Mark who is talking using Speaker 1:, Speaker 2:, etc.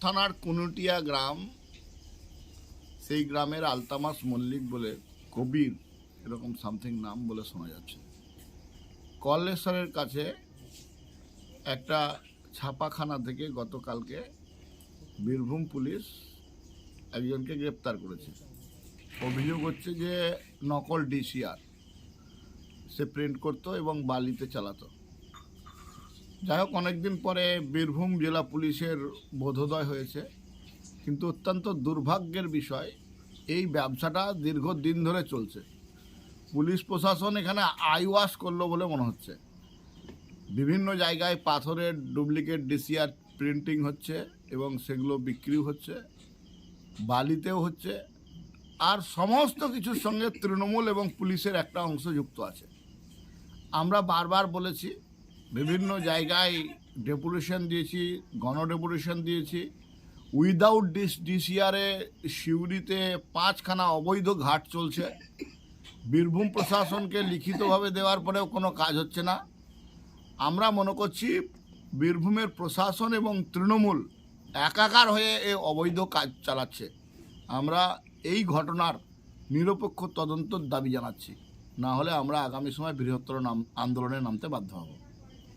Speaker 1: থানার কুনুটিয়া গ্রাম, সেই গ্রামের আলতামাস মল্লিক বলে কবির, এরকম সামথিং নাম বলে শোনা যাচ্ছে। কলেশ্বরের কাছে একটা ছাপাখানা থেকে গতকালকে বীরভূম পুলিশ একজনকে গ্রেপ্তার করেছে। অভিযোগ হচ্ছে যে নকল ডিসিআর। সে প্রিন্ট করতো এবং বালিতে চালাতো। যাই হোক, অনেকদিন পরে বীরভূম জেলা পুলিশের বোধোদয় হয়েছে। কিন্তু অত্যন্ত দুর্ভাগ্যের বিষয়, এই ব্যবসাটা দীর্ঘদিন ধরে চলছে। পুলিশ প্রশাসন এখানে আইওয়াশ করল বলে মনে হচ্ছে। বিভিন্ন জায়গায় পাথরের ডুপ্লিকেট ডিসিআর প্রিন্টিং হচ্ছে এবং সেগুলো বিক্রিও হচ্ছে, বালিতেও হচ্ছে, আর সমস্ত কিছুর সঙ্গে তৃণমূল এবং পুলিশের একটা অংশ যুক্ত আছে। আমরা বারবার বলেছি বিভিন্ন জায়গায় ডেপুটেশন দিয়েছি, গণ ডেপুটেশন দিয়েছি। উইদাউট ডিস ডিসিআরে সিউড়িতে পাঁচখানা অবৈধ ঘাট চলছে। বীরভূম প্রশাসনকে লিখিতভাবে দেওয়ার পরেও কোনো কাজ হচ্ছে না। আমরা মনে করছি বীরভূমের প্রশাসন এবং তৃণমূল একাকার হয়ে এ অবৈধ কাজ চালাচ্ছে। আমরা এই ঘটনার নিরপেক্ষ তদন্তর দাবি জানাচ্ছি। না হলে আমরা আগামী সময় বৃহত্তর নাম আন্দোলনে নামতে বাধ্য হব।